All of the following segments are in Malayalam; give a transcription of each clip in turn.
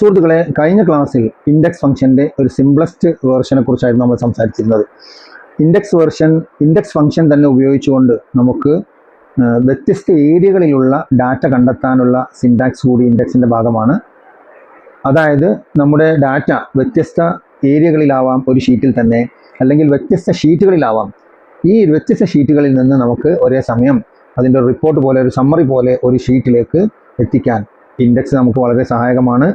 സുഹൃത്തുക്കളെ കഴിഞ്ഞ ക്ലാസ്സിൽ ഇൻഡെക്സ് ഫംഗ്ഷന്റെ ഒരു സിംപ്ലസ്റ്റ് വേർഷനെ കുറിച്ചായിരുന്നു നമ്മൾ സംസാരിച്ചിരുന്നത്. ഇൻഡെക്സ് വേർഷൻ ഇൻഡെക്സ് ഫംഗ്ഷൻ തന്നെ ഉപയോഗിച്ചുകൊണ്ട് നമുക്ക് വ്യത്യസ്ത ഏരിയകളിലുള്ള ഡാറ്റ കണ്ടെത്താനുള്ള സിൻടാക്സ് കൂടി ഇൻഡെക്സിന്റെ ഭാഗമാണ്. അതായത് നമ്മുടെ ഡാറ്റ വ്യത്യസ്ത ഏരിയകളിലാവാം ഒരു ഷീറ്റിൽ തന്നെ അല്ലെങ്കിൽ വ്യത്യസ്ത ഷീറ്റുകളിലാവാം ഈ വ്യത്യസ്ത ഷീറ്റുകളിൽ നിന്ന് നമുക്ക് ഒരേ സമയം അതിന്റെ റിപ്പോർട്ട് പോലെ ഒരു സമ്മറി പോലെ ഒരു ഷീറ്റിലേക്ക് എത്തിക്കാൻ ഇൻഡെക്സ് നമുക്ക് വളരെ സഹായകമാണ്.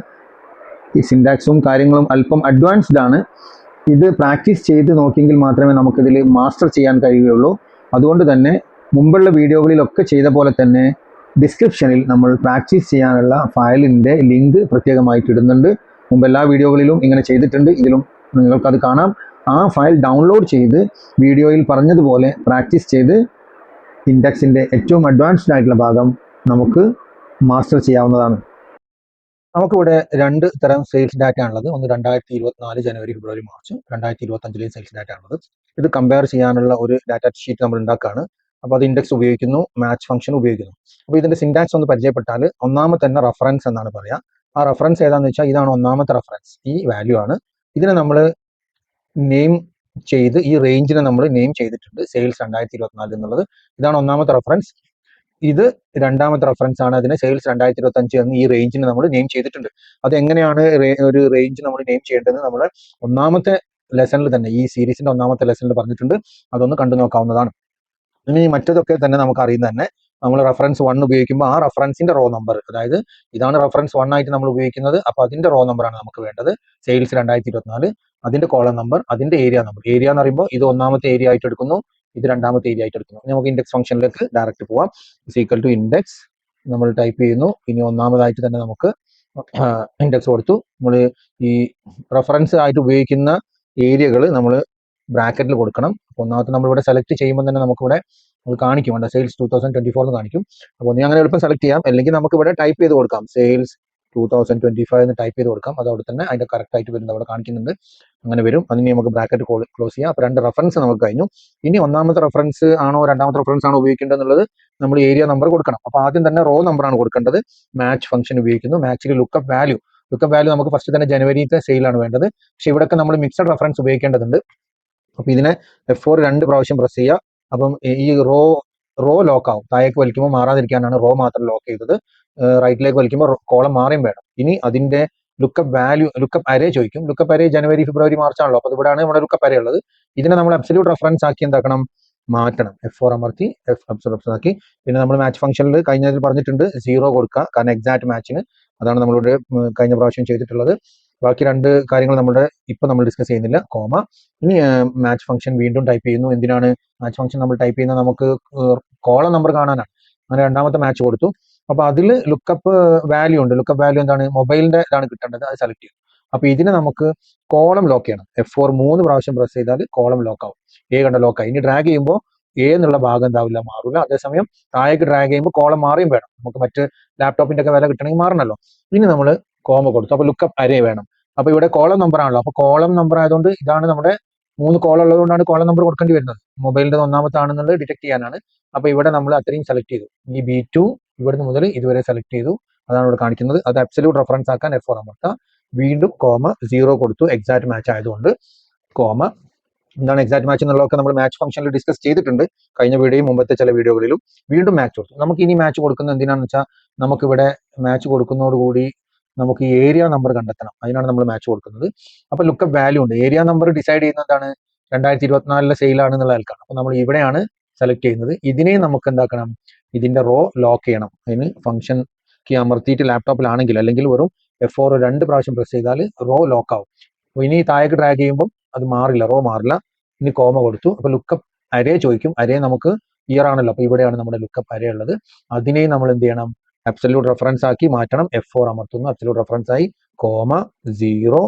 ഈ സിൻടാക്സും കാര്യങ്ങളും അല്പം അഡ്വാൻസ്ഡ് ആണ്. ഇത് പ്രാക്ടീസ് ചെയ്ത് നോക്കിയെങ്കിൽ മാത്രമേ നമുക്കിതിൽ മാസ്റ്റർ ചെയ്യാൻ കഴിയുകയുള്ളൂ. അതുകൊണ്ട് തന്നെ മുമ്പുള്ള വീഡിയോകളിലൊക്കെ ചെയ്ത പോലെ തന്നെ ഡിസ്ക്രിപ്ഷനിൽ നമ്മൾ പ്രാക്ടീസ് ചെയ്യാനുള്ള ഫയലിന്റെ ലിങ്ക് പ്രത്യേകമായിട്ട് ഇടുന്നുണ്ട്. മുമ്പ് എല്ലാ വീഡിയോകളിലും ഇങ്ങനെ ചെയ്തിട്ടുണ്ട്. ഇതിലും നിങ്ങൾക്കത് കാണാം. ആ ഫയൽ ഡൗൺലോഡ് ചെയ്ത് വീഡിയോയിൽ പറഞ്ഞതുപോലെ പ്രാക്ടീസ് ചെയ്ത് ഇൻഡെക്സിന്റെ ഏറ്റവും അഡ്വാൻസ്ഡ് ആയിട്ടുള്ള ഭാഗം നമുക്ക് മാസ്റ്റർ ചെയ്യാവുന്നതാണ്. നമുക്കിവിടെ രണ്ട് തരം സെയിൽസ് ഡാറ്റ ആണുള്ളത്. ഒന്ന് രണ്ടായിരത്തി ഇരുപത്തിനാല് ജനുവരി ഫെബ്രുവരി മാർച്ച്. രണ്ടായിരത്തി ഇരുപത്തി അഞ്ചിലെ സെയിൽസ് ഡാറ്റ ആണുള്ളത്. ഇത് കമ്പയർ ചെയ്യാനുള്ള ഒരു ഡാറ്റ ഷീറ്റ് നമ്മൾ ഉണ്ടാക്കുകയാണ്. അപ്പോൾ അത് ഇൻഡെക്സ് ഉപയോഗിക്കുന്നു മാച്ച് ഫംഗ്ഷൻ ഉപയോഗിക്കുന്നു. അപ്പോൾ ഇതിന്റെ സിൻഡാക്സ് ഒന്ന് പരിചയപ്പെട്ടാൽ ഒന്നാമത്തെ തന്നെ റഫറൻസ് എന്നാണ് പറയുക ആ റഫറൻസ് ഏതാണെന്ന് വെച്ചാൽ ഇതാണ് ഒന്നാമത്തെ റഫറൻസ് ഈ വാല്യൂ ആണ്. ഇതിനെ നമ്മൾ നെയിം ചെയ്ത് ഈ റേഞ്ചിനെ നമ്മൾ നെയിം ചെയ്തിട്ടുണ്ട്. സെയിൽസ് രണ്ടായിരത്തി ഇരുപത്തിനാല് എന്നുള്ളത്. ഇതാണ് ഒന്നാമത്തെ റഫറൻസ് ഇത് രണ്ടാമത്തെ റെഫറൻസ് ആണ്. അതിന് സെയിൽസ് രണ്ടായിരത്തി ഇരുപത്തി അഞ്ച് എന്ന് ഈ റേഞ്ചിന് നമ്മൾ നെയിം ചെയ്തിട്ടുണ്ട്. അത് എങ്ങനെയാണ് ഒരു റേഞ്ച് നമ്മൾ നെയിം ചെയ്യേണ്ടത് നമ്മൾ ഒന്നാമത്തെ ലെസണിൽ തന്നെ ഈ സീരീസിന്റെ ഒന്നാമത്തെ ലെസണിൽ പറഞ്ഞിട്ടുണ്ട്. അതൊന്ന് കണ്ടു നോക്കാവുന്നതാണ്. ഇനി മറ്റതൊക്കെ തന്നെ നമുക്ക് അറിയുന്ന തന്നെ നമ്മൾ റെഫറൻസ് വൺ ഉപയോഗിക്കുമ്പോൾ ആ റെഫറൻസിന്റെ റോ നമ്പർ അതായത് ഇതാണ് റെഫറൻസ് വൺ ആയിട്ട് നമ്മൾ ഉപയോഗിക്കുന്നത്. അപ്പോൾ അതിന്റെ റോ നമ്പറാണ് നമുക്ക് വേണ്ടത്. സെയിൽസ് രണ്ടായിരത്തി ഇരുപത്തിനാല് അതിന്റെ കോളം നമ്പർ അതിന്റെ ഏരിയ നമ്പർ ഏരിയ എന്ന് പറയുമ്പോൾ ഇത് ഒന്നാമത്തെ ഏരിയ ആയിട്ട് എടുക്കുന്നു. ഇത് രണ്ടാമത്തെ ഏരിയ ആയിട്ട് എടുക്കുന്നു. നമുക്ക് ഇൻഡെക്സ് ഫംഗ്ഷനിലേക്ക് ഡയറക്റ്റ് പോവാം. ഈക്വൽ ടു ഇൻഡെക്സ് നമ്മൾ ടൈപ്പ് ചെയ്യുന്നു. ഇനി ഒന്നാമതായിട്ട് തന്നെ നമുക്ക് ഇൻഡെക്സ് കൊടുത്തു. നമ്മൾ ഈ റെഫറൻസ് ആയിട്ട് ഉപയോഗിക്കുന്ന ഏരിയകൾ നമ്മൾ ബ്രാക്കറ്റിൽ കൊടുക്കണം. ഒന്നാമത്തെ നമ്മൾ ഇവിടെ സെലക്ട് ചെയ്യുമ്പോൾ തന്നെ നമുക്കിവിടെ നമ്മൾ കാണിക്കും. വേണ്ട sales two thousand twenty four എന്ന് കാണിക്കും. അപ്പോൾ നീ അങ്ങനെ എളുപ്പം സെലക്ട് ചെയ്യാം. അല്ലെങ്കിൽ നമുക്ക് ഇവിടെ ടൈപ്പ് ചെയ്ത് കൊടുക്കാം. Sales two thousand twenty five എന്ന് ടൈപ്പ് ചെയ്ത് കൊടുക്കാം. അത് അവിടെ തന്നെ അതിന്റെ കറക്റ്റ് ആയിട്ട് വരുന്നത് അവിടെ കാണിക്കുന്നുണ്ട്. അങ്ങനെ വരും. അതിന് നമുക്ക് ബ്രാക്കറ്റ് ക്ലോസ് ചെയ്യാം. അപ്പോൾ രണ്ട് റെഫറൻസ് നമുക്ക് കഴിഞ്ഞു. ഇനി ഒന്നാമത്തെ റെഫറൻസ് ആണോ രണ്ടാമത്തെ റെഫറൻസ് ആണോ ഉപയോഗിക്കേണ്ടത് എന്നുള്ളത് നമ്മൾ ഏരിയ നമ്പർ കൊടുക്കണം. അപ്പോൾ ആദ്യം തന്നെ റോ നമ്പർ ആണ് കൊടുക്കേണ്ടത്. മാച്ച് ഫംഗ്ഷൻ ഉപയോഗിക്കുന്നു. മാച്ചിൽ ലുക്കപ്പ് വാല്യൂ ലുക്കപ്പ് വാല്യൂ നമുക്ക് ഫസ്റ്റ് തന്നെ ജനുവരിത്തെ സെയിലാണ് വേണ്ടത്. പക്ഷെ ഇവിടെയൊക്കെ നമ്മൾ മിക്സഡ് റെഫറൻസ് ഉപയോഗിക്കേണ്ടതുണ്ട്. അപ്പോൾ ഇതിനെ എഫ് ഫോർ രണ്ട് പ്രാവശ്യം പ്രസ് ചെയ്യുക. അപ്പം ഈ റോ റോ ലോക്ക് ആവും. താഴേക്ക് വലിക്കുമ്പോൾ മാറാതിരിക്കാനാണ് റോ മാത്രം ലോക്ക് ചെയ്തത്. റൈറ്റിലേക്ക് വലിക്കുമ്പോൾ കോളം മാറിയും വേണം. ഇനി അതിന്റെ ലുക്കപ്പ് വാല്യൂ ലുക്കപ്പ് അരേ ചോദിക്കും. ലുക്കപ്പ് അരേ ജനുവരി ഫെബ്രുവരി മാർച്ച് ആണല്ലോ. അപ്പോൾ ഇവിടെയാണ് നമ്മുടെ ലുക്കപ്പ് അരേ ഉള്ളത്. ഇതിനെ നമ്മൾ അബ്സല്യൂട്ട് റെഫറൻസ് ആക്കി എന്താക്കണം? മാറ്റണം. എഫ് ഫോർ അമർത്തി എഫ് അബ്സല്യൂട്ട് ആക്കി. പിന്നെ നമ്മൾ മാച്ച് ഫംഗ്ഷനിൽ കഴിഞ്ഞതിൽ പറഞ്ഞിട്ടുണ്ട് സീറോ കൊടുക്കുക. കാരണം എക്സാക്ട് മാച്ചിന് അതാണ് നമ്മളിവിടെ കഴിഞ്ഞ പ്രാവശ്യം ചെയ്തിട്ടുള്ളത്. ബാക്കി രണ്ട് കാര്യങ്ങൾ നമ്മുടെ ഇപ്പൊ നമ്മൾ ഡിസ്കസ് ചെയ്യുന്നില്ല. കോമ. ഇനി മാച്ച് ഫംഗ്ഷൻ വീണ്ടും ടൈപ്പ് ചെയ്യുന്നു. എന്തിനാണ് മാച്ച് ഫംഗ്ഷൻ നമ്മൾ ടൈപ്പ് ചെയ്യുന്നത്? നമുക്ക് കോളം നമ്പർ കാണാനാണ്. അങ്ങനെ രണ്ടാമത്തെ മാച്ച് കൊടുത്തു. അപ്പൊ അതിൽ ലുക്കപ്പ് വാല്യൂ ഉണ്ട്. ലുക്കപ്പ് വാല്യൂ എന്താണ്? മൊബൈലിന്റെ ഇതാണ് കിട്ടേണ്ടത്. അത് സെലക്ട് ചെയ്യും അപ്പൊ ഇതിന് നമുക്ക് കോളം ലോക്ക് ചെയ്യണം. എഫ് ഫോർ മൂന്ന് പ്രാവശ്യം പ്രസ് ചെയ്താൽ കോളം ലോക്ക് ആവും. എ കണ്ട ലോക്ക് ആയി. ഇനി ഡ്രാഗ് ചെയ്യുമ്പോൾ എ എന്നുള്ള ഭാഗം എന്താവില്ല? മാറില്ല അതേസമയം താഴേക്ക് ഡ്രാഗ് ചെയ്യുമ്പോൾ കോളം മാറിയും വേണം. നമുക്ക് മറ്റ് ലാപ്ടോപ്പിന്റെ ഒക്കെ വില കിട്ടണമെങ്കിൽ മാറണല്ലോ. ഇനി നമ്മൾ കോമ കൊടുത്തു. അപ്പൊ ലുക്കപ്പ് അരേ വേണം. അപ്പൊ ഇവിടെ കോളം നമ്പർ ആണല്ലോ. അപ്പൊ കോളം നമ്പർ ആയതുകൊണ്ട് ഇതാണ് നമ്മുടെ മൂന്ന് കോളം ഉള്ളതുകൊണ്ടാണ് കോളം നമ്പർ കൊടുക്കേണ്ടി വരുന്നത്. മൊബൈലിന്റെ ഒന്നാമത്തെ ആണെന്നുള്ളത് ഡിറ്റക്ട് ചെയ്യാനാണ്. അപ്പൊ ഇവിടെ നമ്മൾ അത്രയും സെലക്ട് ചെയ്തു. ഈ ബി ടു ഇവിടുന്ന് മുതൽ ഇതുവരെ സെലക്ട് ചെയ്തു. അതാണ് ഇവിടെ കാണിക്കുന്നത്. അത് അബ്സല്യൂട്ട് റെഫറൻസ് ആക്കാൻ എഫ് ഫോർ അമർത്താം വീണ്ടും കോമ സീറോ കൊടുത്തു. എക്സാക്ട് മാച്ച് ആയതുകൊണ്ട് കോമ എന്താണ് എക്സാക്ട് മാച്ച് എന്നുള്ളതൊക്കെ നമ്മൾ മാച്ച് ഫംഗ്ഷനിൽ ഡിസ്കസ് ചെയ്തിട്ടുണ്ട്. കഴിഞ്ഞ വീഡിയോയും മുമ്പത്തെ ചില വീഡിയോകളിലും വീണ്ടും മാച്ച് കൊടുത്തു. നമുക്ക് ഇനി മാച്ച് കൊടുക്കുന്നത് എന്തിനാണെന്ന് വെച്ചാൽ നമുക്കിവിടെ മാച്ച് കൊടുക്കുന്നതോടുകൂടി നമുക്ക് ഏരിയ നമ്പർ കണ്ടെത്തണം. അതിനാണ് നമ്മൾ മാച്ച് കൊടുക്കുന്നത്. അപ്പൊ ലുക്കപ്പ് വാല്യൂ ഉണ്ട്. ഏരിയ നമ്പർ ഡിസൈഡ് ചെയ്യുന്ന എന്താണ്? രണ്ടായിരത്തി ഇരുപത്തിനാലിലെ സെയിലാണ് എന്നുള്ള ആൾക്കാണ്. അപ്പൊ നമ്മൾ ഇവിടെയാണ് സെലക്ട് ചെയ്യുന്നത്. ഇതിനെ നമുക്ക് എന്താക്കണം? ഇതിന്റെ റോ ലോക്ക് ചെയ്യണം. അതിന് ഫംഗ്ഷൻ കീ അമർത്തിയിട്ട് ലാപ്ടോപ്പിലാണെങ്കിൽ അല്ലെങ്കിൽ വെറും എഫ് ഓർ രണ്ട് പ്രാവശ്യം പ്രസ് ചെയ്താൽ റോ ലോക്ക് ആവും. അപ്പൊ ഇനി താഴേക്ക് ഡ്രാഗ് ചെയ്യുമ്പോൾ അത് മാറില്ല. റോ മാറില്ല. ഇനി കോമ കൊടുത്തു. അപ്പൊ ലുക്കപ്പ് അരേ ചോദിക്കും. അരേ നമുക്ക് ഇയർ ആണല്ലോ. അപ്പൊ ഇവിടെയാണ് നമ്മുടെ ലുക്കപ്പ് അരേ ഉള്ളത്. അതിനെ നമ്മൾ എന്ത് ചെയ്യണം? അബ്സല്യൂട്ട് റെഫറൻസ് ആക്കി മാറ്റണം. എഫ് ഫോർ അമർത്തുന്നു. അബ്സല്യൂട്ട് റെഫറൻസ് ആയി കോമ സീറോ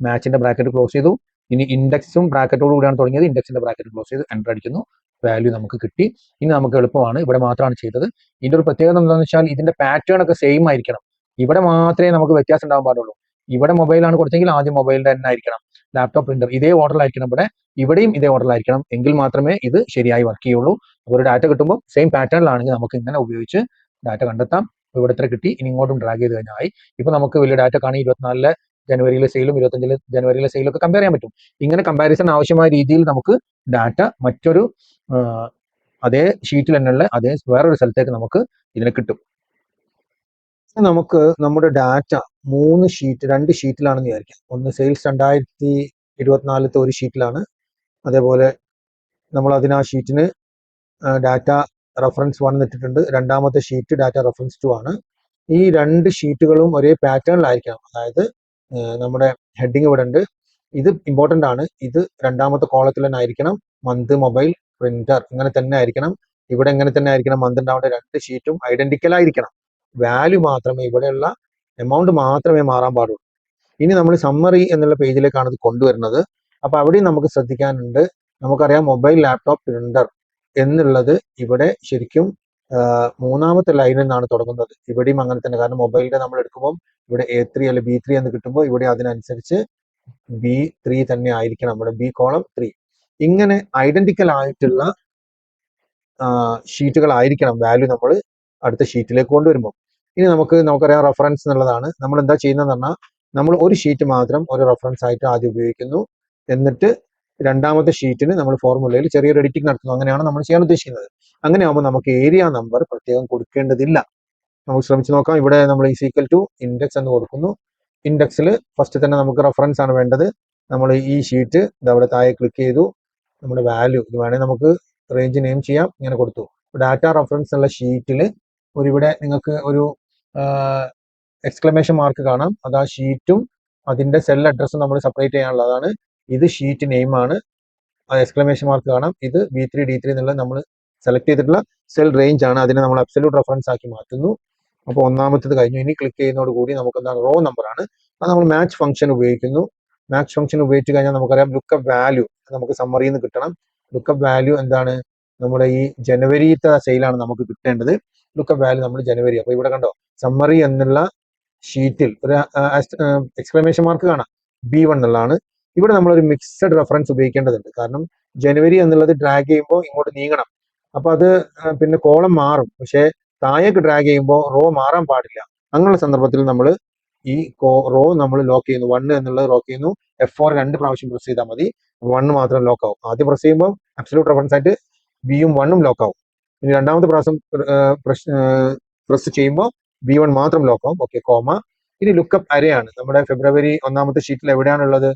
മാച്ചിന്റെ ബ്രാക്കറ്റ് ക്ലോസ് ചെയ്തു. ഇനി ഇൻഡെക്സും ബ്രാക്കറ്റോട് കൂടിയാണ് തുടങ്ങിയത്. ഇൻഡെക്സിന്റെ ബ്രാക്കറ്റ് ക്ലോസ് ചെയ്ത് എന്റർ അടിക്കുന്നു. വാല്യൂ നമുക്ക് കിട്ടി. ഇനി നമുക്ക് എളുപ്പമാണ്. ഇവിടെ മാത്രമാണ് ചെയ്തത്. ഇതിന്റെ ഒരു പ്രത്യേകത എന്താണെന്ന് വെച്ചാൽ ഇതിന്റെ പാറ്റേൺ ഒക്കെ സെയിം ആയിരിക്കണം. ഇവിടെ മാത്രമേ നമുക്ക് വ്യത്യാസം ഉണ്ടാകാൻ പാടുള്ളൂ. ഇവിടെ മൊബൈലാണ് കൊടുത്തെങ്കിൽ ആദ്യം മൊബൈലിന്റെ തന്നെ ആയിരിക്കണം. ലാപ്ടോപ്പ് പ്രിന്റർ ഇതേ ഓർഡറിലായിരിക്കണം ഇവിടെ. ഇവിടെയും ഇതേ ഓർഡറിലായിരിക്കണം എങ്കിൽ മാത്രമേ ഇത് ശരിയായി വർക്ക് ചെയ്യുള്ളൂ. അപ്പോൾ ഒരു ഡാറ്റ കിട്ടുമ്പോൾ സെയിം പാറ്റേണിലാണെങ്കിൽ നമുക്ക് ഇങ്ങനെ ഉപയോഗിച്ച് ഡാറ്റ കണ്ടെത്താം. ഇവിടെ ഇത്ര കിട്ടി. ഇനി ഇങ്ങോട്ടും ഡ്രാഗ് ചെയ്ത് കഴിഞ്ഞാൽ ആയി. ഇപ്പൊ നമുക്ക് വലിയ ഡാറ്റ കാണി. ഇരുപത്തിനാലിലെ ജനുവരിയിലെ സെയിലും ഇരുപത്തഞ്ചിലെ ജനുവരിയിലെ സെയിലും ഒക്കെ കമ്പയർ ചെയ്യാൻ പറ്റും. ഇങ്ങനെ കമ്പാരിസൺ ആവശ്യമായ രീതിയിൽ നമുക്ക് ഡാറ്റ മറ്റൊരു അതേ ഷീറ്റിൽ തന്നെയുള്ള അതേ വേറൊരു സ്ഥലത്തേക്ക് നമുക്ക് ഇതിനെ കിട്ടും. നമുക്ക് നമ്മുടെ ഡാറ്റ മൂന്ന് ഷീറ്റ് രണ്ട് ഷീറ്റിലാണെന്ന് വിചാരിക്കാം. ഒന്ന് സെയിൽസ് രണ്ടായിരത്തി ഇരുപത്തിനാലത്തെ ഒരു ഷീറ്റിലാണ് അതേപോലെ നമ്മൾ അതിന് ആ ഷീറ്റിന് ഡാറ്റ റെഫറൻസ് വൺ എന്നിട്ടിട്ടുണ്ട് രണ്ടാമത്തെ ഷീറ്റ് ഡാറ്റ റെഫറൻസ് ടു ആണ്. ഈ രണ്ട് ഷീറ്റുകളും ഒരേ പാറ്റേണിലായിരിക്കണം അതായത് നമ്മുടെ ഹെഡിങ് ഇവിടെ ഉണ്ട്. ഇത് ഇമ്പോർട്ടന്റ് ആണ്. ഇത് രണ്ടാമത്തെ കോളത്തിൽ തന്നെ ആയിരിക്കണം. മന്ത് മൊബൈൽ പ്രിന്റർ ഇങ്ങനെ തന്നെ ആയിരിക്കണം. ഇവിടെ ഇങ്ങനെ തന്നെ ആയിരിക്കണം. മന്ത് ഉണ്ടാവേണ്ട രണ്ട് ഷീറ്റും ഐഡന്റിക്കൽ ആയിരിക്കണം. വാല്യൂ മാത്രമേ ഇവിടെയുള്ള എമൗണ്ട് മാത്രമേ മാറാൻ പാടുള്ളൂ. ഇനി നമ്മൾ സമ്മറി എന്നുള്ള പേജിലേക്കാണ് ഇത് കൊണ്ടുവരുന്നത്. അപ്പൊ അവിടെയും നമുക്ക് ശ്രദ്ധിക്കാനുണ്ട്. നമുക്കറിയാം മൊബൈൽ ലാപ്ടോപ്പ് പ്രിന്റർ എന്നുള്ളത് ഇവിടെ ശരിക്കും മൂന്നാമത്തെ ലൈനിൽ നിന്നാണ് തുടങ്ങുന്നത്. ഇവിടെയും അങ്ങനെ തന്നെ. കാരണം മൊബൈലിന്റെ നമ്മൾ എടുക്കുമ്പോൾ ഇവിടെ എ ത്രീ അല്ലെങ്കിൽ ബി ത്രീ എന്ന് കിട്ടുമ്പോൾ ഇവിടെ അതിനനുസരിച്ച് ബി ത്രീ തന്നെ ആയിരിക്കണം. നമ്മുടെ ബി കോളം ത്രീ ഇങ്ങനെ ഐഡന്റിക്കൽ ആയിട്ടുള്ള ഷീറ്റുകൾ ആയിരിക്കണം വാല്യൂ നമ്മൾ അടുത്ത ഷീറ്റിലേക്ക് കൊണ്ടുവരുമ്പോൾ ഇനി നമുക്ക് നമുക്കറിയാം റഫറൻസ് എന്നുള്ളതാണ്. നമ്മൾ എന്താ ചെയ്യുന്നതെന്ന് പറഞ്ഞാൽ നമ്മൾ ഒരു ഷീറ്റ് മാത്രം ഒരു റഫറൻസ് ആയിട്ട് ആദ്യം ഉപയോഗിക്കുന്നു. എന്നിട്ട് രണ്ടാമത്തെ ഷീറ്റിന് നമ്മൾ ഫോർമുലയിൽ ചെറിയൊരു എഡിറ്റിംഗ് നടത്തുന്നു. അങ്ങനെയാണ് നമ്മൾ ചെയ്യാൻ ഉദ്ദേശിക്കുന്നത്. അങ്ങനെ ആകുമ്പോൾ നമുക്ക് ഏരിയ നമ്പർ പ്രത്യേകം കൊടുക്കേണ്ടതില്ല. നമുക്ക് ശ്രമിച്ചു നോക്കാം. ഇവിടെ നമ്മൾ ഈ സീക്വൽ ടു ഇൻഡെക്സ് എന്ന് കൊടുക്കുന്നു. ഇൻഡെക്സിൽ ഫസ്റ്റ് തന്നെ നമുക്ക് റെഫറൻസ് ആണ് വേണ്ടത്. നമ്മൾ ഈ ഷീറ്റ് അവിടെ താഴെ ക്ലിക്ക് ചെയ്തു. നമ്മുടെ വാല്യൂ ഇത് വേണേൽ നമുക്ക് റേഞ്ച് നെയിം ചെയ്യാം. ഇങ്ങനെ കൊടുത്തു. ഡാറ്റ റെഫറൻസ് ഉള്ള ഷീറ്റിൽ ഇവിടെ നിങ്ങൾക്ക് ഒരു എക്സ്ക്ലമേഷൻ മാർക്ക് കാണാം. അത് ആ ഷീറ്റും അതിന്റെ സെൽ അഡ്രസ്സും നമ്മൾ സെപ്പറേറ്റ് ചെയ്യാനുള്ളതാണ്. ഇത് ഷീറ്റ് നെയിം ആണ്. എക്സ്ക്ലമേഷൻ മാർക്ക് കാണാം. ഇത് ബി ത്രീ ഡി ത്രീ എന്നുള്ള നമ്മൾ സെലക്ട് ചെയ്തിട്ടുള്ള സെൽ റേഞ്ച് ആണ്. അതിനെ നമ്മൾ അബ്സല്യൂട്ട് റെഫറൻസ് ആക്കി മാറ്റുന്നു. അപ്പോൾ ഒന്നാമത്തേത് കഴിഞ്ഞു. ഇനി ക്ലിക്ക് ചെയ്യുന്നതോട് കൂടി നമുക്ക് എന്താണ് റോ നമ്പർ ആണ്. അത് നമ്മൾ മാച്ച് ഫംഗ്ഷൻ ഉപയോഗിക്കുന്നു. മാച്ച് ഫംഗ്ഷൻ ഉപയോഗിച്ച് കഴിഞ്ഞാൽ നമുക്കറിയാം ലുക്കപ്പ് വാല്യൂ നമുക്ക് സമ്മറിയിൽ നിന്ന് കിട്ടണം. ലുക്കപ്പ് വാല്യൂ എന്താണ്? നമ്മുടെ ഈ ജനുവരിത്തെ സെയിലാണ് നമുക്ക് കിട്ടേണ്ടത്. ലുക്കപ്പ് വാല്യൂ നമ്മൾ ജനുവരി. അപ്പോൾ ഇവിടെ കണ്ടോ? സമ്മറി എന്നുള്ള ഷീറ്റിൽ ഒരു എക്സ്ക്ലമേഷൻ മാർക്ക് കാണാം. ബി വൺ എന്നുള്ളതാണ് ഇവിടെ നമ്മൾ ഒരു മിക്സഡ് റെഫറൻസ് ഉപയോഗിക്കേണ്ടതുണ്ട്. കാരണം ജനുവരി എന്നുള്ളത് ഡ്രാഗ് ചെയ്യുമ്പോൾ ഇങ്ങോട്ട് നീങ്ങണം. അപ്പൊ അത് പിന്നെ കോളം മാറും. പക്ഷേ താഴേക്ക് ഡ്രാഗ് ചെയ്യുമ്പോൾ റോ മാറാൻ പാടില്ല. അങ്ങനെയുള്ള സന്ദർഭത്തിൽ നമ്മൾ ഈ റോ നമ്മൾ ലോക്ക് ചെയ്യുന്നു. വൺ എന്നുള്ളത് ലോക്ക് ചെയ്യുന്നു. എഫ് ഫോർ രണ്ട് പ്രാവശ്യം പ്രസ് ചെയ്താൽ മതി. വൺ മാത്രം ലോക്ക് ആവും. ആദ്യം പ്രസ് ചെയ്യുമ്പോൾ അബ്സലൂട്ട് റെഫറൻസ് ആയിട്ട് ബിയും വണ്ണും ലോക്ക് ആവും. ഇനി രണ്ടാമത്തെ പ്രാവശ്യം പ്രസ് ചെയ്യുമ്പോൾ ബി വൺ മാത്രം ലോക്ക് ആവും. ഓക്കെ കോമ ഇനി ലുക്കപ്പ് അരയാണ്. നമ്മുടെ ഫെബ്രുവരി ഒന്നാമത്തെ ഷീറ്റിൽ എവിടെയാണുള്ളത്?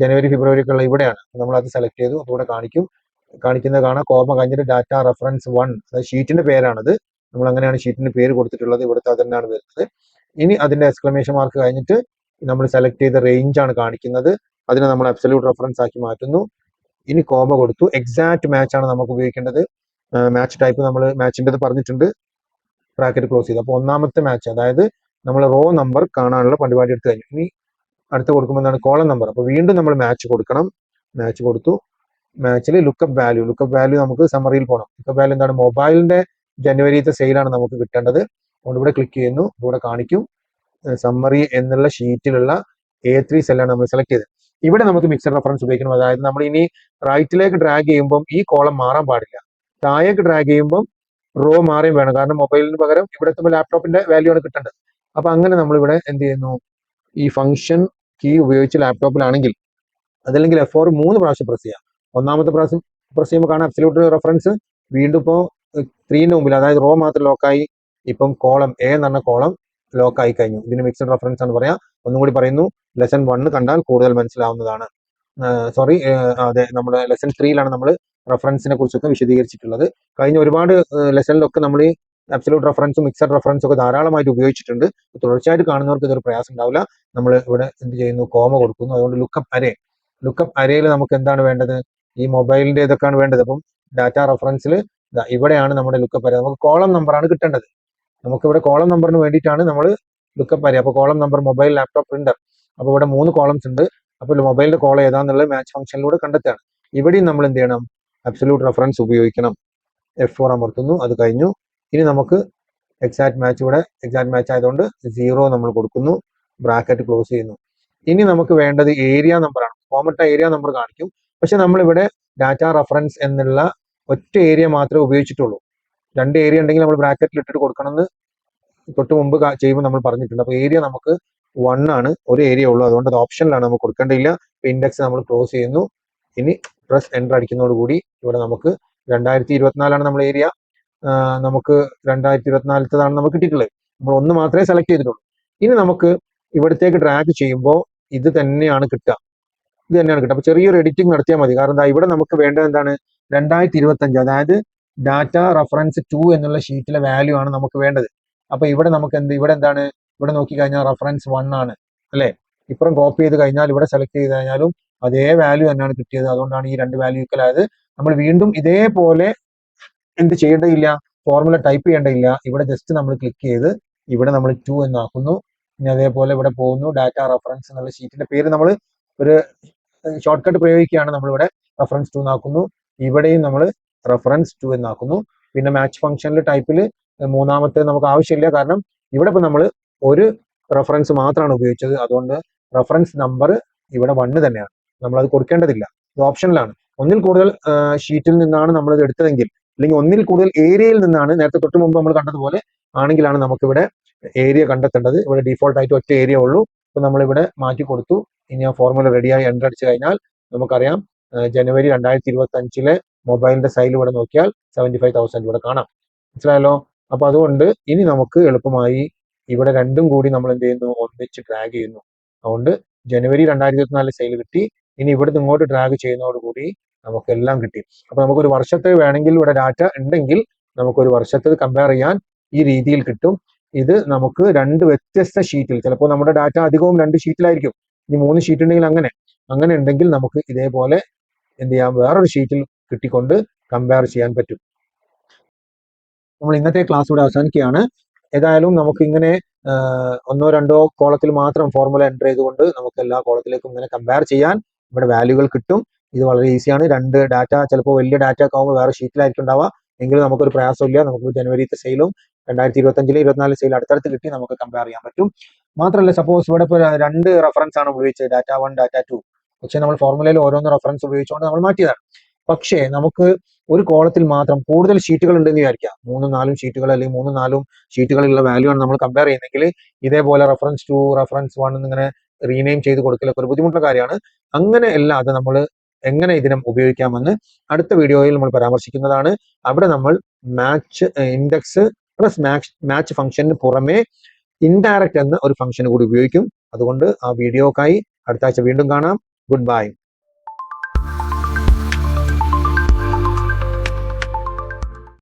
ജനുവരി ഫെബ്രുവരി ഒക്കെ ഉള്ള ഇവിടെയാണ്. നമ്മൾ അത് സെലക്ട് ചെയ്തു അപ്പോൾ ഇവിടെ കാണിക്കും. കാണിക്കുന്നത് കാണാം. കോമ കഴിഞ്ഞിട്ട് ഡാറ്റ റെഫറൻസ് വൺ അതായത് ഷീറ്റിന്റെ പേരാണത്. നമ്മൾ അങ്ങനെയാണ് ഷീറ്റിന്റെ പേര് കൊടുത്തിട്ടുള്ളത്. ഇവിടുത്തെ അത് തന്നെയാണ് വരുന്നത്. ഇനി അതിന്റെ എക്സ്ക്ലമേഷൻ മാർക്ക് കഴിഞ്ഞിട്ട് നമ്മൾ സെലക്ട് ചെയ്ത റേഞ്ച് ആണ് കാണിക്കുന്നത്. അതിനെ നമ്മൾ അബ്സല്യൂട്ട് റെഫറൻസ് ആക്കി മാറ്റുന്നു. ഇനി കോമ കൊടുത്തു. എക്സാക്ട് മാച്ച് ആണ് നമുക്ക് ഉപയോഗിക്കേണ്ടത്. മാച്ച് ടൈപ്പ് നമ്മൾ മാച്ചിന്റെത് പറഞ്ഞിട്ടുണ്ട്. ബ്രാക്കറ്റ് ക്ലോസ് ചെയ്തു. അപ്പോൾ ഒന്നാമത്തെ മാച്ച് അതായത് നമ്മൾ റോ നമ്പർ കാണാനുള്ള പരിപാടി എടുത്തു കഴിഞ്ഞു. ഇനി അടുത്ത് കൊടുക്കുമ്പോൾ എന്താണ് കോളം നമ്പർ. അപ്പോൾ വീണ്ടും നമ്മൾ മാച്ച് കൊടുക്കണം. മാച്ച് കൊടുത്തു. മാച്ചിൽ ലുക്കപ്പ് വാല്യൂ ലുക്കപ്പ് വാല്യൂ നമുക്ക് സമ്മറിയിൽ പോകണം ലുക്കപ്പ് വാല്യൂ എന്താണ്? മൊബൈലിന്റെ ജനുവരിത്തെ സെയിലാണ് നമുക്ക് കിട്ടേണ്ടത്. അതുകൊണ്ട് ഇവിടെ ക്ലിക്ക് ചെയ്യുന്നു. ഇവിടെ കാണിക്കും. സമ്മറി എന്നുള്ള ഷീറ്റിലുള്ള എ ത്രീ സെല്ലാണ് നമ്മൾ സെലക്ട് ചെയ്തത്. ഇവിടെ നമുക്ക് മിക്സഡ് റെഫറൻസ് ഉപയോഗിക്കണം. അതായത് നമ്മൾ ഇനി റൈറ്റിലേക്ക് ഡ്രാഗ് ചെയ്യുമ്പോൾ ഈ കോളം മാറാൻ പാടില്ല. താഴേക്ക് ഡ്രാഗ് ചെയ്യുമ്പോൾ റോ മാറിയും വേണം. കാരണം മൊബൈലിന് പകരം ഇവിടെ ലാപ്ടോപ്പിന്റെ വാല്യൂ ആണ് കിട്ടേണ്ടത്. അപ്പൊ അങ്ങനെ നമ്മൾ ഇവിടെ എന്ത് ചെയ്യുന്നു? ഈ ഫംഗ്ഷൻ കീ ഉപയോഗിച്ച് ലാപ്ടോപ്പിലാണെങ്കിൽ അതല്ലെങ്കിൽ എഫ് ഫോർ മൂന്ന് പ്രാവശ്യം പ്രസ് ചെയ്യാം. ഒന്നാമത്തെ പ്രാവശ്യം പ്രസ് ചെയ്യുമ്പോൾ കാണാം അബ്സല്യൂട്ട് റെഫറൻസ് വീണ്ടും ഇപ്പോൾ ത്രീന്റെ മുമ്പിൽ അതായത് റോ മാത്രം ലോക്കായി ഇപ്പം കോളം എ എന്ന് പറഞ്ഞ കോളം ലോക്കായി കഴിഞ്ഞു. ഇതിന് മിക്സഡ് റെഫറൻസ് ആണ് പറയാം. ഒന്നും കൂടി പറയുന്നു ലെസൺ വണ്ണ് കണ്ടാൽ കൂടുതൽ മനസ്സിലാവുന്നതാണ്. സോറി അതെ നമ്മുടെ ലെസൺ ത്രീയിലാണ് നമ്മൾ റെഫറൻസിനെ കുറിച്ചൊക്കെ വിശദീകരിച്ചിട്ടുള്ളത്. കഴിഞ്ഞ ഒരുപാട് ലെസണിലൊക്കെ നമ്മൾ ഈ അബ്സല്യൂട്ട് റെഫറൻസും മിക്സഡ് റെഫറൻസും ഒക്കെ ധാരാളമായിട്ട് ഉപയോഗിച്ചിട്ടുണ്ട്. തുടർച്ചയായിട്ട് കാണുന്നവർക്ക് ഇതൊരു പ്രയാസം ഉണ്ടാവില്ല. നമ്മൾ ഇവിടെ എന്ത് ചെയ്യുന്നു? കോമ കൊടുക്കുന്നു. അതുകൊണ്ട് ലുക്കപ്പ് അരേ ലുക്കപ്പ് അരയിൽ നമുക്ക് എന്താണ് വേണ്ടത്? ഈ മൊബൈലിന്റെ ഇതൊക്കെയാണ് വേണ്ടത്. അപ്പം ഡാറ്റ റെഫറൻസിൽ ഇവിടെയാണ് നമ്മുടെ ലുക്കപ്പ് അരേ നമുക്ക് കോളം നമ്പറാണ് കിട്ടേണ്ടത്. നമുക്കിവിടെ കോളം നമ്പറിന് വേണ്ടിയിട്ടാണ് നമ്മൾ ലുക്കപ്പ് അരേ അപ്പോൾ column number mobile laptop printer അപ്പോൾ ഇവിടെ മൂന്ന് കോളംസ് ഉണ്ട്. അപ്പോൾ മൊബൈലിന്റെ കോളം ഏതാണെന്നുള്ളത് മാച്ച് ഫംഗ്ഷനിലൂടെ കണ്ടെത്തുകയാണ്. ഇവിടെയും നമ്മൾ എന്ത് ചെയ്യണം? അബ്സല്യൂട്ട് റെഫറൻസ് ഉപയോഗിക്കണം. എഫ് ഫോർ അമർത്തുന്നു. അത് കഴിഞ്ഞു. ഇനി നമുക്ക് എക്സാക്ട് മാച്ച് ഇവിടെ എക്സാക്ട് മാച്ച് ആയതുകൊണ്ട് സീറോ നമ്മൾ കൊടുക്കുന്നു ബ്രാക്കറ്റ് ക്ലോസ് ചെയ്യുന്നു. ഇനി നമുക്ക് വേണ്ടത് ഏരിയ നമ്പറാണ് കോമട്ട ഏരിയ നമ്പർ കാണിക്കും. പക്ഷെ നമ്മളിവിടെ ഡാറ്റ റഫറൻസ് എന്നുള്ള ഒറ്റ ഏരിയ മാത്രമേ ഉപയോഗിച്ചിട്ടുള്ളൂ. രണ്ട് ഏരിയ ഉണ്ടെങ്കിൽ നമ്മൾ ബ്രാക്കറ്റിൽ ഇട്ടിട്ട് കൊടുക്കണമെന്ന് തൊട്ട് മുമ്പ് ചെയ്യുമ്പോൾ നമ്മൾ പറഞ്ഞിട്ടുണ്ട്. അപ്പോൾ ഏരിയ നമുക്ക് വൺ ആണ്. ഒരു ഏരിയ ഉള്ളൂ. അതുകൊണ്ട് അത് ഓപ്ഷനിലാണ് നമുക്ക് കൊടുക്കേണ്ടില്ല ഇൻഡെക്സ് നമ്മൾ ക്ലോസ് ചെയ്യുന്നു. ഇനി പ്രസ് എന്റർ അടിക്കുന്നതോടുകൂടി ഇവിടെ നമുക്ക് രണ്ടായിരത്തി ഇരുപത്തിനാലാണ് നമ്മൾ ഏരിയ നമുക്ക് രണ്ടായിരത്തി ഇരുപത്തിനാലത്തതാണ് നമുക്ക് കിട്ടിയിട്ടുള്ളത്. നമ്മൾ ഒന്ന് മാത്രമേ സെലക്ട് ചെയ്തിട്ടുള്ളൂ. ഇനി നമുക്ക് ഇവിടത്തേക്ക് ഡ്രാഗ് ചെയ്യുമ്പോൾ ഇത് തന്നെയാണ് കിട്ടുക. ഇത് തന്നെയാണ് കിട്ടുക. അപ്പൊ ചെറിയൊരു എഡിറ്റിംഗ് നടത്തിയാൽ മതി. കാരണം എന്താ ഇവിടെ നമുക്ക് വേണ്ടത് എന്താണ്? രണ്ടായിരത്തി ഇരുപത്തി അഞ്ച് അതായത് ഡാറ്റ റഫറൻസ് ടു എന്നുള്ള ഷീറ്റിലെ വാല്യൂ ആണ് നമുക്ക് വേണ്ടത്. അപ്പൊ ഇവിടെ നമുക്ക് എന്ത് ഇവിടെ എന്താണ്? ഇവിടെ നോക്കി കഴിഞ്ഞാൽ റെഫറൻസ് വൺ ആണ്. അല്ലെ? ഇപ്പുറം കോപ്പി ചെയ്ത് കഴിഞ്ഞാൽ ഇവിടെ സെലക്ട് ചെയ്ത് കഴിഞ്ഞാലും അതേ വാല്യൂ തന്നെയാണ് കിട്ടിയത്. അതുകൊണ്ടാണ് ഈ രണ്ട് വാല്യൂ ഈക്വൽ ആയത്. നമ്മൾ വീണ്ടും ഇതേപോലെ എന്ത് ചെയ്യേണ്ടതില്ല ഫോർമുല ടൈപ്പ് ചെയ്യേണ്ടതില്ല. ഇവിടെ ജസ്റ്റ് നമ്മൾ ക്ലിക്ക് ചെയ്ത് ഇവിടെ നമ്മൾ ടു എന്നാക്കുന്നു. ഇനി അതേപോലെ ഇവിടെ പോകുന്നു. ഡാറ്റ റെഫറൻസ് എന്നുള്ള ഷീറ്റിന്റെ പേര് നമ്മൾ ഒരു ഷോർട്ട് കട്ട് പ്രയോഗിക്കുകയാണ് നമ്മളിവിടെ റെഫറൻസ് ടു എന്നാക്കുന്നു. ഇവിടെയും നമ്മൾ റെഫറൻസ് ടു എന്നാക്കുന്നു. പിന്നെ മാച്ച് ഫംഗ്ഷനിൽ ടൈപ്പിൽ മൂന്നാമത്തെ നമുക്ക് ആവശ്യമില്ല. കാരണം ഇവിടെ ഇപ്പം നമ്മൾ ഒരു റെഫറൻസ് മാത്രമാണ് ഉപയോഗിച്ചത്. അതുകൊണ്ട് റെഫറൻസ് നമ്പർ ഇവിടെ വണ്ണ് തന്നെയാണ്. നമ്മൾ അത് കൊടുക്കേണ്ടതില്ല. ഇത് ഓപ്ഷനിലാണ് ഒന്നിൽ കൂടുതൽ ഷീറ്റിൽ നിന്നാണ് നമ്മൾ ഇത് എടുത്തതെങ്കിൽ അല്ലെങ്കിൽ ഒന്നിൽ കൂടുതൽ ഏരിയയിൽ നിന്നാണ് നേരത്തെ തൊട്ട് മുമ്പ് നമ്മൾ കണ്ടതുപോലെ ആണെങ്കിലാണ് നമുക്കിവിടെ ഏരിയ കണ്ടെത്തേണ്ടത്. ഇവിടെ ഡിഫോൾട്ട് ആയിട്ട് ഒറ്റ ഏരിയ ഉള്ളൂ. അപ്പൊ നമ്മൾ ഇവിടെ മാറ്റി കൊടുത്തു. ഇനി ആ ഫോർമുല റെഡിയായി എന്റർ അടിച്ചു കഴിഞ്ഞാൽ നമുക്കറിയാം ജനുവരി രണ്ടായിരത്തി ഇരുപത്തി അഞ്ചിലെ മൊബൈലിന്റെ സൈൽ ഇവിടെ നോക്കിയാൽ സെവന്റി ഫൈവ് തൗസൻഡ് ഇവിടെ കാണാം. മനസ്സിലായല്ലോ? അപ്പൊ അതുകൊണ്ട് ഇനി നമുക്ക് എളുപ്പമായി ഇവിടെ രണ്ടും കൂടി നമ്മൾ എന്ത് ചെയ്യുന്നു? ഒന്നിച്ച് ഡ്രാഗ് ചെയ്യുന്നു. അതുകൊണ്ട് ജനുവരി രണ്ടായിരത്തി ഇരുപത്തിനാലിൽ സെയിൽ കിട്ടി. ഇനി ഇവിടുന്ന് ഇങ്ങോട്ട് ഡ്രാഗ് ചെയ്യുന്നതോടുകൂടി നമുക്കെല്ലാം കിട്ടി. അപ്പൊ നമുക്കൊരു വർഷത്തെ വേണമെങ്കിൽ ഇവിടെ ഡാറ്റ ഉണ്ടെങ്കിൽ നമുക്കൊരു വർഷത്തെ കമ്പയർ ചെയ്യാൻ ഈ രീതിയിൽ കിട്ടും. ഇത് നമുക്ക് രണ്ട് വ്യത്യസ്ത ഷീറ്റിൽ ചിലപ്പോൾ നമ്മുടെ ഡാറ്റ അധികവും രണ്ട് ഷീറ്റിലായിരിക്കും ഇനി മൂന്ന് ഷീറ്റ് ഉണ്ടെങ്കിൽ അങ്ങനെ. അങ്ങനെ ഉണ്ടെങ്കിൽ നമുക്ക് ഇതേപോലെ എന്ത് ചെയ്യാം? വേറൊരു ഷീറ്റിൽ കിട്ടിക്കൊണ്ട് കമ്പയർ ചെയ്യാൻ പറ്റും. നമ്മൾ ഇന്നത്തെ ക്ലാസ് ഇവിടെ അവസാനിക്കുകയാണ്. ഏതായാലും നമുക്ക് ഇങ്ങനെ ഒന്നോ രണ്ടോ കോളത്തിൽ മാത്രം ഫോർമുല എന്റർ ചെയ്തുകൊണ്ട് നമുക്ക് എല്ലാ കോളത്തിലേക്കും ഇങ്ങനെ കമ്പയർ ചെയ്യാൻ ഇവിടെ വാല്യൂകൾ കിട്ടും. ഇത് വളരെ ഈസിയാണ് രണ്ട് ഡാറ്റ ചിലപ്പോൾ വലിയ ഡാറ്റ ഒക്കെ ആകുമ്പോൾ വേറെ ഷീറ്റിലായിരിക്കും ഉണ്ടാവുക. എങ്കിലും നമുക്കൊരു പ്രയാസമില്ല നമുക്ക് ജനുവരിത്തെ സെയിലും രണ്ടായിരത്തി ഇരുപത്തി അഞ്ചിലെ ഇരുപത്തിനാല് സെയിൽ അടുത്തടുത്ത് കിട്ടി നമുക്ക് കമ്പയർ ചെയ്യാൻ പറ്റും. മാത്രമല്ല സപ്പോസ് ഇവിടെ ഇപ്പോൾ രണ്ട് റെഫറൻസ് ആണ് ഉപയോഗിച്ചത്. ഡാറ്റ വൺ ഡാറ്റ ടു പക്ഷേ നമ്മൾ ഫോർമുലയിൽ ഓരോന്ന് റെഫറൻസ് ഉപയോഗിച്ചുകൊണ്ട് നമ്മൾ മാറ്റിയതാണ്. പക്ഷേ നമുക്ക് ഒരു കോളത്തിൽ മാത്രം കൂടുതൽ ഷീറ്റുകൾ ഉണ്ടെന്ന് വിചാരിക്കാം. മൂന്നും നാലും ഷീറ്റുകൾ അല്ലെങ്കിൽ മൂന്നും നാലും ഷീറ്റുകളിലുള്ള വാല്യൂ ആണ് നമ്മൾ കമ്പയർ ചെയ്യുന്നെങ്കിൽ ഇതേപോലെ റെഫറൻസ് ടു റെഫറൻസ് വൺ എന്നിങ്ങനെ റീനെയിം ചെയ്ത് കൊടുക്കലൊക്കെ ഒരു ബുദ്ധിമുട്ടുള്ള കാര്യമാണ്. അങ്ങനെ അല്ലാതെ നമ്മൾ എങ്ങനെ ഇതിനെ ഉപയോഗിക്കാമെന്ന് അടുത്ത വീഡിയോയിൽ നമ്മൾ പരാമർശിക്കുന്നതാണ്. അവിടെ നമ്മൾ match index plus match match ഫംഗ്ഷന് പുറമെ ഇൻഡയറക്റ്റ് എന്ന ഒരു ഫംഗ്ഷൻ കൂടി ഉപയോഗിക്കും. അതുകൊണ്ട് ആ വീഡിയോക്കായി അടുത്ത ആഴ്ച വീണ്ടും കാണാം. Good bye